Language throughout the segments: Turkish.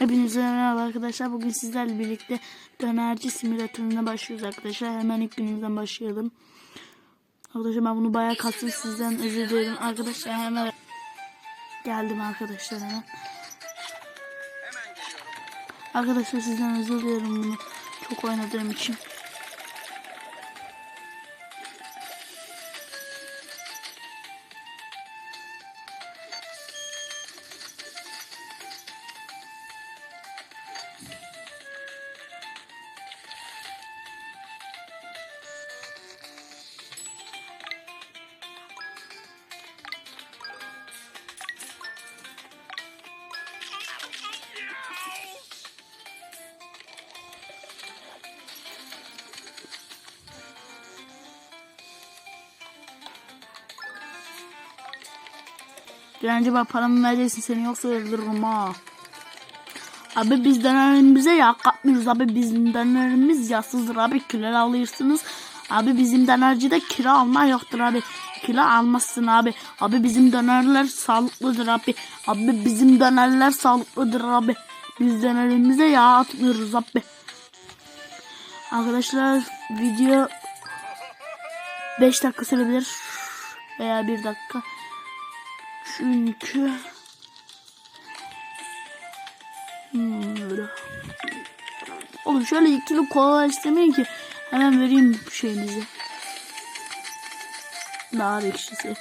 Hepinize merhaba arkadaşlar. Bugün sizlerle birlikte dönerci simülatörüne başlıyoruz arkadaşlar. Hemen ilk günümüzden başlayalım. Arkadaşlar ben bunu bayağı kastım sizden özür dilerim. Arkadaşlar hemen geldim arkadaşlar hemen. Arkadaşlar sizden özür dilerim bunu çok oynadığım için. Direnci bak paramı vereceksin seni yoksa öldürürüm ha. Abi biz dönerimize yağ katmıyoruz abi bizim dönerimiz yağsızdır abi kilo alırsınız. Abi bizim dönercide kilo alma yoktur abi. Kilo almazsın abi. Abi bizim dönerler sağlıklıdır abi. Abi bizim dönerler sağlıklıdır abi. Biz dönerimize yağ atmıyoruz abi. Arkadaşlar video 5 dakika sürebilir veya 1 dakika. Çünkü. Oğlum şöyle ikili kola istemeyin ki hemen vereyim şeyinizi. Daha ekşisi.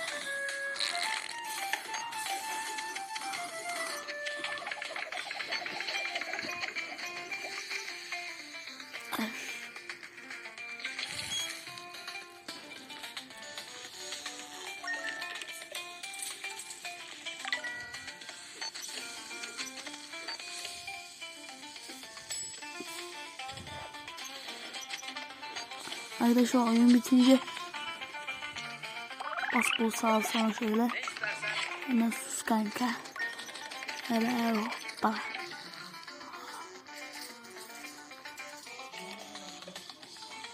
Arkadaşlar oyun bitince bas bol sağ sana şöyle. Hemen sus kanka. Hele hoppa.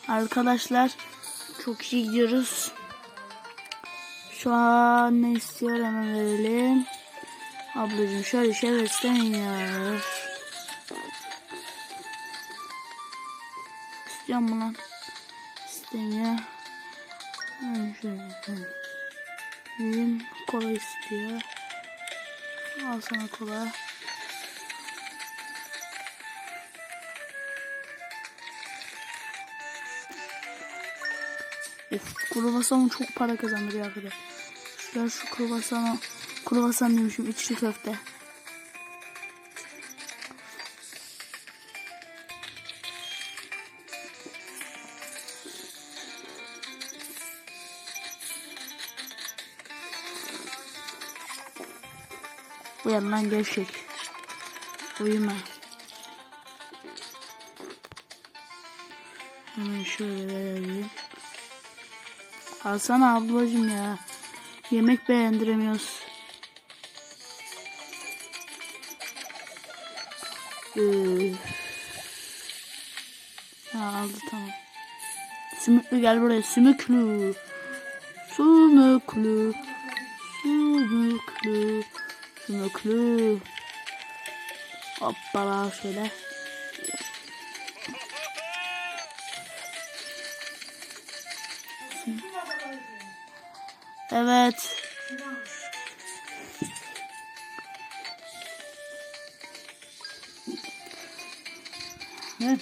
Arkadaşlar çok iyi gidiyoruz. Şu an ne istiyor hemen verelim. Ablacığım şöyle şey ya. İstiyor mu? İstemiyor. Hmm, şöyle. Hmm, kola istiyor. Al sana kola. Of, kruvasan çok para kazandırıyor arkadaş. Gel şu kruvasana, kruvasan demişim içli köfte. Uyan gevşek. Uyuma. Hemen şöyle verelim. Alsana ablacım ya. Yemek beğendiremiyoruz. Üf. Ha, aldı tamam. Sümüklü gel buraya. Sümüklü. Sümüklü. Sümüklü. Sümüklü. Hoppala şöyle. Evet. Ne?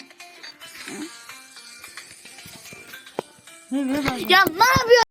Ne. Ya ne yapıyorsun?